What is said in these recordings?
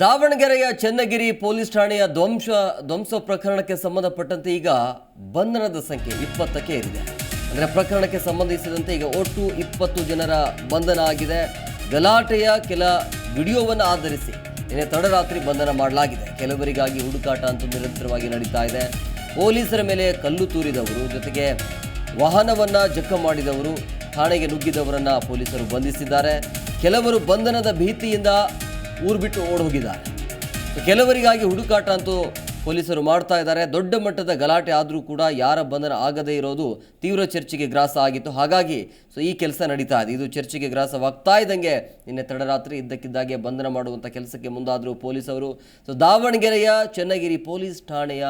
ದಾವಣಗೆರೆಯ ಚನ್ನಗಿರಿ ಪೊಲೀಸ್ ಠಾಣೆಯ ಧ್ವಂಸ ಧ್ವಂಸ ಪ್ರಕರಣಕ್ಕೆ ಸಂಬಂಧಪಟ್ಟಂತೆ ಈಗ ಬಂಧನದ ಸಂಖ್ಯೆ ಇಪ್ಪತ್ತಕ್ಕೆ ಏರಿದೆ. ಅಂದರೆ ಪ್ರಕರಣಕ್ಕೆ ಸಂಬಂಧಿಸಿದಂತೆ ಈಗ ಒಟ್ಟು ಇಪ್ಪತ್ತು ಜನರ ಬಂಧನ ಆಗಿದೆ. ಗಲಾಟೆಯ ಕೆಲ ವಿಡಿಯೋವನ್ನು ಆಧರಿಸಿ ನಿನ್ನೆ ತಡರಾತ್ರಿ ಬಂಧನ ಮಾಡಲಾಗಿದೆ. ಕೆಲವರಿಗಾಗಿ ಹುಡುಕಾಟ ಅಂತೂ ನಿರಂತರವಾಗಿ ನಡೀತಾ ಇದೆ. ಪೊಲೀಸರ ಮೇಲೆ ಕಲ್ಲು ತೂರಿದವರು, ಜೊತೆಗೆ ವಾಹನವನ್ನು ಜಕ್ಕ ಮಾಡಿದವರು, ಠಾಣೆಗೆ ನುಗ್ಗಿದವರನ್ನು ಪೊಲೀಸರು ಬಂಧಿಸಿದ್ದಾರೆ. ಕೆಲವರು ಬಂಧನದ ಭೀತಿಯಿಂದ ಊರು ಬಿಟ್ಟು ಓಡ್ ಹೋಗಿದ್ದಾರೆ ಕೆಲವರಿಗಾಗಿ ಹುಡುಕಾಟ ಅಂತೂ ಪೊಲೀಸರು ಮಾಡ್ತಾ ಇದ್ದಾರೆ. ದೊಡ್ಡ ಮಟ್ಟದ ಗಲಾಟೆ ಆದರೂ ಕೂಡ ಯಾರ ಬಂಧನ ಆಗದೇ ಇರೋದು ತೀವ್ರ ಚರ್ಚೆಗೆ ಗ್ರಾಸ ಆಗಿತ್ತು. ಹಾಗಾಗಿ ಸೊ ಈ ಕೆಲಸ ನಡೀತಾ ಇದೆ. ಇದು ಚರ್ಚೆಗೆ ಗ್ರಾಸವಾಗ್ತಾ ಇದ್ದಂಗೆ ನಿನ್ನೆ ತಡರಾತ್ರಿ ಇದ್ದಕ್ಕಿದ್ದಾಗೆ ಬಂಧನ ಮಾಡುವಂಥ ಕೆಲಸಕ್ಕೆ ಮುಂದಾದರು ಪೊಲೀಸರು ಸೊ ದಾವಣಗೆರೆಯ ಚನ್ನಗಿರಿ ಪೊಲೀಸ್ ಠಾಣೆಯ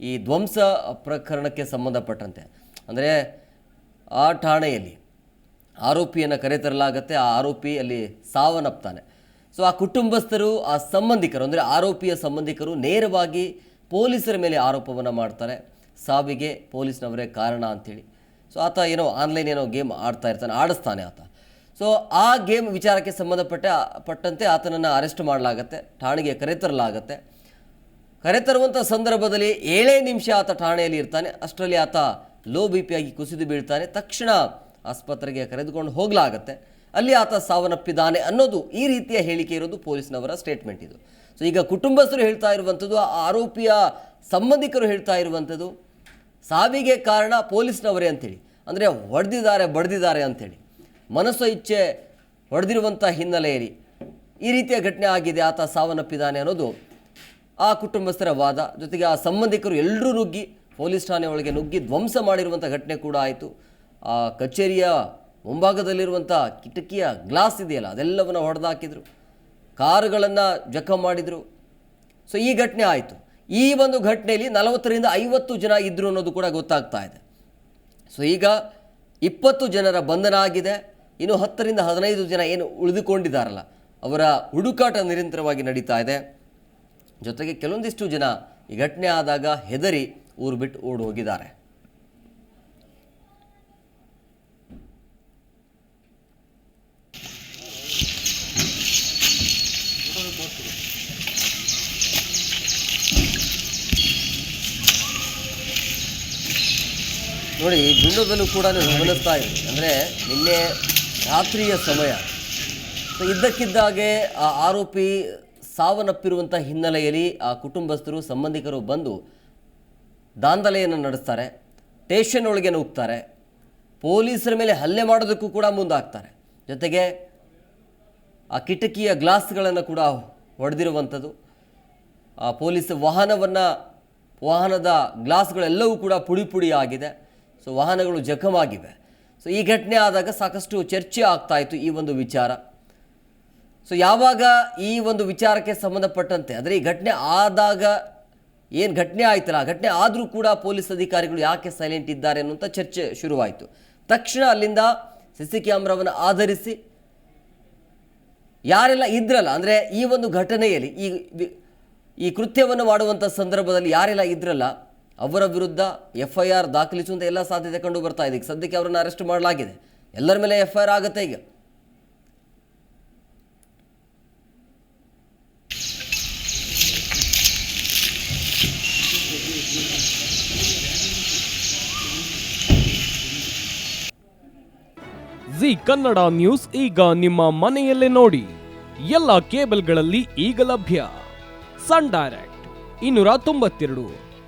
ಈ ಧ್ವಂಸ ಪ್ರಕರಣಕ್ಕೆ ಸಂಬಂಧಪಟ್ಟಂತೆ. ಅಂದರೆ ಆ ಠಾಣೆಯಲ್ಲಿ ಆರೋಪಿಯನ್ನು ಕರೆತರಲಾಗತ್ತೆ. ಆ ಆರೋಪಿ ಅಲ್ಲಿ ಸಾವನ್ನಪ್ತಾನೆ. ಸೊ ಆ ಕುಟುಂಬಸ್ಥರು, ಆ ಸಂಬಂಧಿಕರು, ಅಂದರೆ ಆರೋಪಿಯ ಸಂಬಂಧಿಕರು ನೇರವಾಗಿ ಪೊಲೀಸರ ಮೇಲೆ ಆರೋಪವನ್ನು ಮಾಡ್ತಾರೆ. ಸಾವಿಗೆ ಪೊಲೀಸ್ನವರೇ ಕಾರಣ ಅಂಥೇಳಿ ಸೊ ಆತ ಏನೋ ಆನ್ಲೈನ್ ಏನೋ ಗೇಮ್ ಆಡ್ತಾ ಇರ್ತಾನೆ, ಆಡಿಸ್ತಾನೆ ಆತ. ಸೊ ಆ ಗೇಮ್ ವಿಚಾರಕ್ಕೆ ಸಂಬಂಧಪಟ್ಟ, ಪಟ್ಟಂತೆ ಆತನನ್ನು ಅರೆಸ್ಟ್ ಮಾಡಲಾಗತ್ತೆ, ಠಾಣೆಗೆ ಕರೆತರಲಾಗತ್ತೆ ಕರೆತರುವಂಥ ಸಂದರ್ಭದಲ್ಲಿ ಏಳೇ ನಿಮಿಷ ಆತ ಠಾಣೆಯಲ್ಲಿ ಇರ್ತಾನೆ. ಅಷ್ಟರಲ್ಲಿ ಆತ ಲೋ ಬಿ ಪಿಯಾಗಿ ಕುಸಿದು ಬೀಳ್ತಾನೆ. ತಕ್ಷಣ ಆಸ್ಪತ್ರೆಗೆ ಕರೆದುಕೊಂಡು ಹೋಗಲಾಗತ್ತೆ. ಅಲ್ಲಿ ಆತ ಸಾವನ್ನಪ್ಪಿದ್ದಾನೆ ಅನ್ನೋದು ಈ ರೀತಿಯ ಹೇಳಿಕೆ ಇರೋದು ಪೊಲೀಸ್ನವರ ಸ್ಟೇಟ್ಮೆಂಟ್ ಇದು. ಸೊ ಈಗ ಕುಟುಂಬಸ್ಥರು ಹೇಳ್ತಾ ಇರುವಂಥದ್ದು, ಆ ಆರೋಪಿಯ ಸಂಬಂಧಿಕರು ಹೇಳ್ತಾ ಇರುವಂಥದ್ದು ಸಾವಿಗೆ ಕಾರಣ ಪೊಲೀಸ್ನವರೇ ಅಂಥೇಳಿ ಅಂದರೆ ಹೊಡೆದಿದ್ದಾರೆ ಬಡ್ದಿದ್ದಾರೆ ಅಂಥೇಳಿ ಮನಸ್ಸು ಇಚ್ಛೆ ಹೊಡೆದಿರುವಂಥ ಹಿನ್ನೆಲೆಯಲ್ಲಿ ಈ ರೀತಿಯ ಘಟನೆ ಆಗಿದೆ, ಆತ ಸಾವನ್ನಪ್ಪಿದ್ದಾನೆ ಅನ್ನೋದು ಆ ಕುಟುಂಬಸ್ಥರ ವಾದ. ಜೊತೆಗೆ ಆ ಸಂಬಂಧಿಕರು ಎಲ್ಲರೂ ನುಗ್ಗಿ, ಪೊಲೀಸ್ ಠಾಣೆ ಒಳಗೆ ನುಗ್ಗಿ ಧ್ವಂಸ ಮಾಡಿರುವಂಥ ಘಟನೆ ಕೂಡ ಆಯಿತು. ಆ ಕಚೇರಿಯ ಮುಂಭಾಗದಲ್ಲಿರುವಂಥ ಕಿಟಕಿಯ ಗ್ಲಾಸ್ ಇದೆಯಲ್ಲ, ಅದೆಲ್ಲವನ್ನು ಹೊಡೆದಾಕಿದ್ರು. ಕಾರುಗಳನ್ನು ಜಖ ಮಾಡಿದರು. ಸೊ ಈ ಘಟನೆ ಆಯಿತು. ಈ ಒಂದು ಘಟನೆಯಲ್ಲಿ ನಲವತ್ತರಿಂದ ಐವತ್ತು ಜನ ಇದ್ದರು ಅನ್ನೋದು ಕೂಡ ಗೊತ್ತಾಗ್ತಾ ಇದೆ. ಸೊ ಈಗ ಇಪ್ಪತ್ತು ಜನರ ಬಂಧನ ಆಗಿದೆ ಇನ್ನು ಹತ್ತರಿಂದ ಹದಿನೈದು ಜನ ಏನು ಉಳಿದುಕೊಂಡಿದ್ದಾರಲ್ಲ, ಅವರ ಹುಡುಕಾಟ ನಿರಂತರವಾಗಿ ನಡೀತಾ ಇದೆ. ಜೊತೆಗೆ ಕೆಲವೊಂದಿಷ್ಟು ಜನ ಈ ಘಟನೆ ಆದಾಗ ಹೆದರಿ ಊರು ಬಿಟ್ಟು ಓಡಿ ಹೋಗಿದ್ದಾರೆ ನೋಡಿ ಈ ವಿಂಡೋದಲ್ಲೂ ಕೂಡ ಗಮನಿಸ್ತಾ ಇದ್ದೀವಿ ಅಂದರೆ ನಿನ್ನೆ ರಾತ್ರಿಯ ಸಮಯ. ಇದ್ದಕ್ಕಿದ್ದಾಗೆ ಆ ಆರೋಪಿ ಸಾವನ್ನಪ್ಪಿರುವಂಥ ಹಿನ್ನೆಲೆಯಲ್ಲಿ ಆ ಕುಟುಂಬಸ್ಥರು, ಸಂಬಂಧಿಕರು ಬಂದು ದಾಂಧಲೆಯನ್ನು ನಡೆಸ್ತಾರೆ. ಸ್ಟೇಷನ್ ಒಳಗೆ ನುಗ್ತಾರೆ. ಪೊಲೀಸರ ಮೇಲೆ ಹಲ್ಲೆ ಮಾಡೋದಕ್ಕೂ ಕೂಡ ಮುಂದಾಗ್ತಾರೆ. ಜೊತೆಗೆ ಆ ಕಿಟಕಿಯ ಗ್ಲಾಸ್ಗಳನ್ನು ಕೂಡ ಹೊಡೆದಿರುವಂಥದ್ದು ಆ ಪೊಲೀಸ್ ವಾಹನವನ್ನು, ವಾಹನದ ಗ್ಲಾಸ್ಗಳೆಲ್ಲವೂ ಕೂಡ ಪುಡಿ ಪುಡಿ ಆಗಿದೆ. ಸೊ ವಾಹನಗಳು ಜಖಮಾಗಿವೆ. ಸೊ ಈ ಘಟನೆ ಆದಾಗ ಸಾಕಷ್ಟು ಚರ್ಚೆ ಆಗ್ತಾ ಇತ್ತು ಈ ಒಂದು ವಿಚಾರ. ಸೊ ಯಾವಾಗ ಈ ಒಂದು ವಿಚಾರಕ್ಕೆ ಸಂಬಂಧಪಟ್ಟಂತೆ, ಅಂದರೆ ಈ ಘಟನೆ ಆದಾಗ ಏನು ಘಟನೆ ಆಯ್ತಲ್ಲ, ಆ ಘಟನೆ ಆದರೂ ಕೂಡ ಪೊಲೀಸ್ ಅಧಿಕಾರಿಗಳು ಯಾಕೆ ಸೈಲೆಂಟ್ ಇದ್ದಾರೆ ಅನ್ನುವಂಥ ಚರ್ಚೆ ಶುರುವಾಯಿತು. ತಕ್ಷಣ ಅಲ್ಲಿಂದ ಸಿ ಸಿ ಕ್ಯಾಮ್ರಾವನ್ನು ಆಧರಿಸಿ, ಯಾರೆಲ್ಲ ಇದ್ರಲ್ಲ, ಅಂದರೆ ಈ ಒಂದು ಘಟನೆಯಲ್ಲಿ ಈ ಈ ಕೃತ್ಯವನ್ನು ಮಾಡುವಂಥ ಸಂದರ್ಭದಲ್ಲಿ ಯಾರೆಲ್ಲ ಇದ್ರಲ್ಲ ಅವರ ವಿರುದ್ಧ ಎಫ್ ಐ ಆರ್ ದಾಖಲಿಸುವಂಥ ಎಲ್ಲ ಸಾಧ್ಯತೆ ಕಂಡು ಬರ್ತಾ ಇದೆ. ಈಗ ಸದ್ಯಕ್ಕೆ ಅವರನ್ನು ಅರೆಸ್ಟ್ ಮಾಡಲಾಗಿದೆ. ಎಲ್ಲರ ಮೇಲೆ ಎಫ್ ಐ ಆರ್ ಆಗುತ್ತೆ ಈಗ. ಜಿ ಕನ್ನಡ ನ್ಯೂಸ್ ಈಗ ನಿಮ್ಮ ಮನೆಯಲ್ಲೇ ನೋಡಿ. ಎಲ್ಲ ಕೇಬಲ್ಗಳಲ್ಲಿ ಈಗ ಲಭ್ಯ. ಸನ್ ಡೈರೆಕ್ಟ್ ಇನ್ನೂರ ತೊಂಬತ್ತೆರಡು.